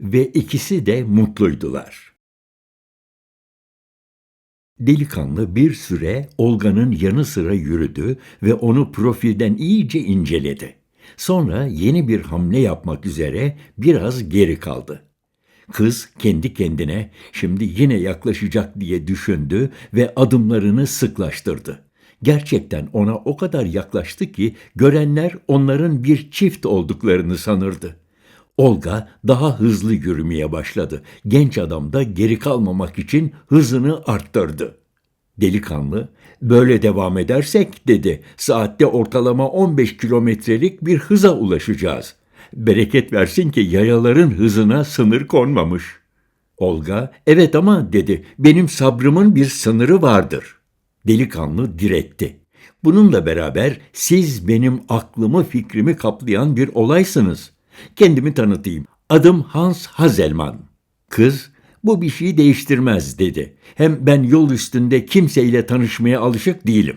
ve ikisi de mutluydular. Delikanlı bir süre Olga'nın yanı sıra yürüdü ve onu profilden iyice inceledi. Sonra yeni bir hamle yapmak üzere biraz geri kaldı. Kız kendi kendine şimdi yine yaklaşacak diye düşündü ve adımlarını sıklaştırdı. Gerçekten ona o kadar yaklaştı ki görenler onların bir çift olduklarını sanırdı. Olga daha hızlı yürümeye başladı. Genç adam da geri kalmamak için hızını arttırdı. Delikanlı, böyle devam edersek dedi, saatte ortalama 15 kilometrelik bir hıza ulaşacağız. Bereket versin ki yayaların hızına sınır konmamış. Olga, evet ama dedi, benim sabrımın bir sınırı vardır. Delikanlı diretti. Bununla beraber siz benim aklımı fikrimi kaplayan bir olaysınız. Kendimi tanıtayım. Adım Hans Hazelman. Kız, bu bir şey değiştirmez dedi. Hem ben yol üstünde kimseyle tanışmaya alışık değilim.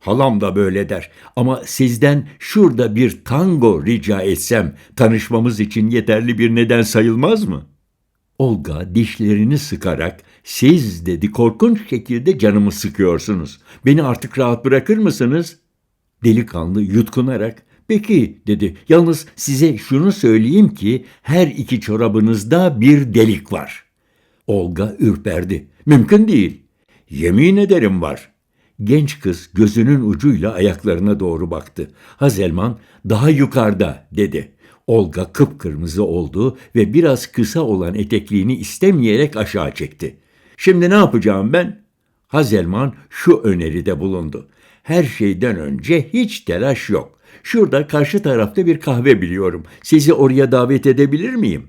Halam da böyle der ama sizden şurada bir tango rica etsem tanışmamız için yeterli bir neden sayılmaz mı? Olga dişlerini sıkarak siz dedi korkunç şekilde canımı sıkıyorsunuz. Beni artık rahat bırakır mısınız? Delikanlı yutkunarak peki dedi. Yalnız size şunu söyleyeyim ki her iki çorabınızda bir delik var. Olga ürperdi. Mümkün değil. Yemin ederim var. Genç kız gözünün ucuyla ayaklarına doğru baktı. Hazelman daha yukarıda dedi. Olga kıpkırmızı oldu ve biraz kısa olan etekliğini istemeyerek aşağı çekti. Şimdi ne yapacağım ben? Hazelman şu öneride bulundu. Her şeyden önce hiç telaş yok. Şurada karşı tarafta bir kahve biliyorum. Sizi oraya davet edebilir miyim?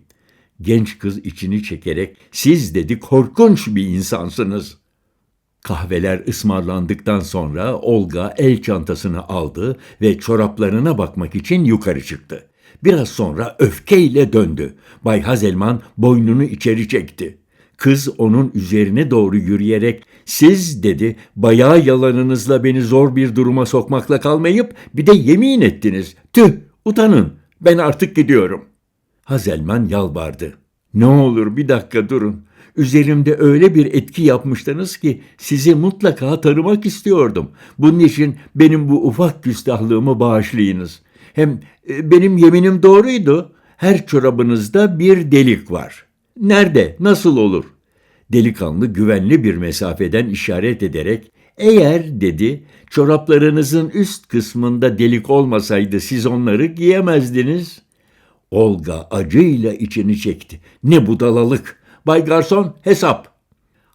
Genç kız içini çekerek siz dedi korkunç bir insansınız. Kahveler ısmarlandıktan sonra Olga el çantasını aldı ve çoraplarına bakmak için yukarı çıktı. Biraz sonra öfkeyle döndü. Bay Hazelman boynunu içeri çekti. Kız onun üzerine doğru yürüyerek siz dedi bayağı yalanınızla beni zor bir duruma sokmakla kalmayıp bir de yemin ettiniz. Tüh utanın ben artık gidiyorum. Hazelman yalvardı. Ne olur bir dakika durun. Üzerimde öyle bir etki yapmıştınız ki sizi mutlaka tanımak istiyordum. Bunun için benim bu ufak küstahlığımı bağışlayınız. Hem e, benim yeminim doğruydu. Her çorabınızda bir delik var. Nerede, nasıl olur? Delikanlı güvenli bir mesafeden işaret ederek, eğer dedi, çoraplarınızın üst kısmında delik olmasaydı siz onları giyemezdiniz. Olga acıyla içini çekti. Ne budalalık. Bay garson hesap.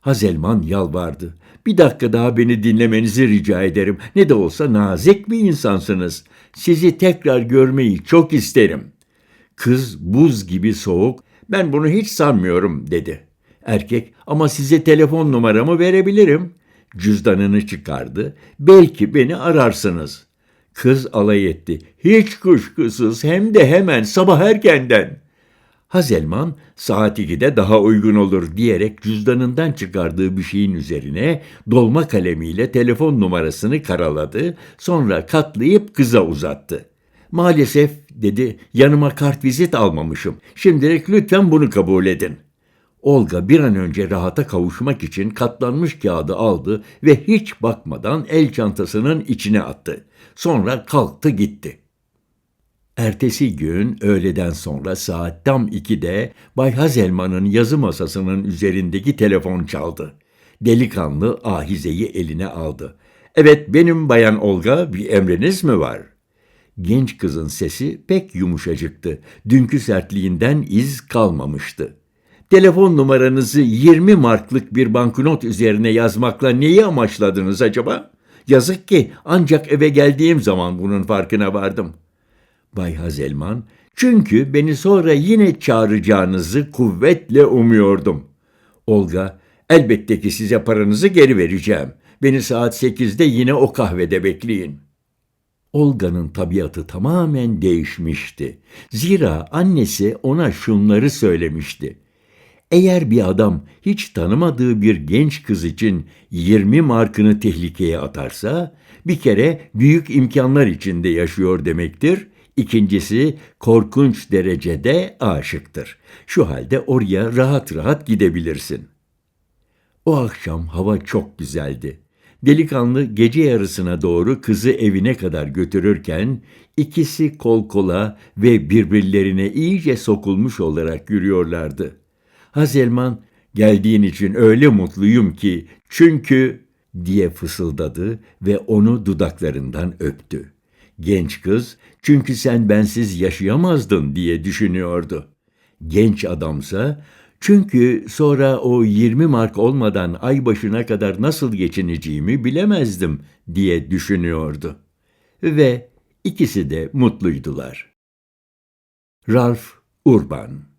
Hazelman yalvardı. Bir dakika daha beni dinlemenizi rica ederim. Ne de olsa nazik bir insansınız. Sizi tekrar görmeyi çok isterim. Kız buz gibi soğuk. Ben bunu hiç sanmıyorum dedi. Erkek ama size telefon numaramı verebilirim. Cüzdanını çıkardı. Belki beni ararsınız. Kız alay etti. Hiç kuşkusuz hem de hemen sabah erkenden. Hazelman saat 2'de daha uygun olur diyerek cüzdanından çıkardığı bir şeyin üzerine dolma kalemiyle telefon numarasını karaladı, sonra katlayıp kıza uzattı. Maalesef dedi yanıma kartvizit almamışım. Şimdilik lütfen bunu kabul edin. Olga bir an önce rahata kavuşmak için katlanmış kağıdı aldı ve hiç bakmadan el çantasının içine attı. Sonra kalktı gitti. Ertesi gün öğleden sonra saat tam 2'de Bay Hazelman'ın yazı masasının üzerindeki telefon çaldı. Delikanlı ahizeyi eline aldı. Evet benim bayan Olga bir emriniz mi var? Genç kızın sesi pek yumuşacıktı. Dünkü sertliğinden iz kalmamıştı. Telefon numaranızı 20 marklık bir banknot üzerine yazmakla neyi amaçladınız acaba? Yazık ki ancak eve geldiğim zaman bunun farkına vardım. Bay Hazelman, çünkü beni sonra yine çağıracağınızı kuvvetle umuyordum. Olga, elbette ki size paranızı geri vereceğim. Beni saat sekizde yine o kahvede bekleyin. Olga'nın tabiatı tamamen değişmişti. Zira annesi ona şunları söylemişti. Eğer bir adam hiç tanımadığı bir genç kız için 20 markını tehlikeye atarsa, bir kere büyük imkanlar içinde yaşıyor demektir. İkincisi korkunç derecede aşıktır. Şu halde oraya rahat rahat gidebilirsin. O akşam hava çok güzeldi. Delikanlı gece yarısına doğru kızı evine kadar götürürken ikisi kol kola ve birbirlerine iyice sokulmuş olarak yürüyorlardı. Hazelman geldiğin için öyle mutluyum ki çünkü diye fısıldadı ve onu dudaklarından öptü. Genç kız çünkü sen bensiz yaşayamazdın diye düşünüyordu. Genç adamsa çünkü sonra o 20 mark olmadan ay başına kadar nasıl geçineceğimi bilemezdim diye düşünüyordu. Ve ikisi de mutluydular. Ralph Urban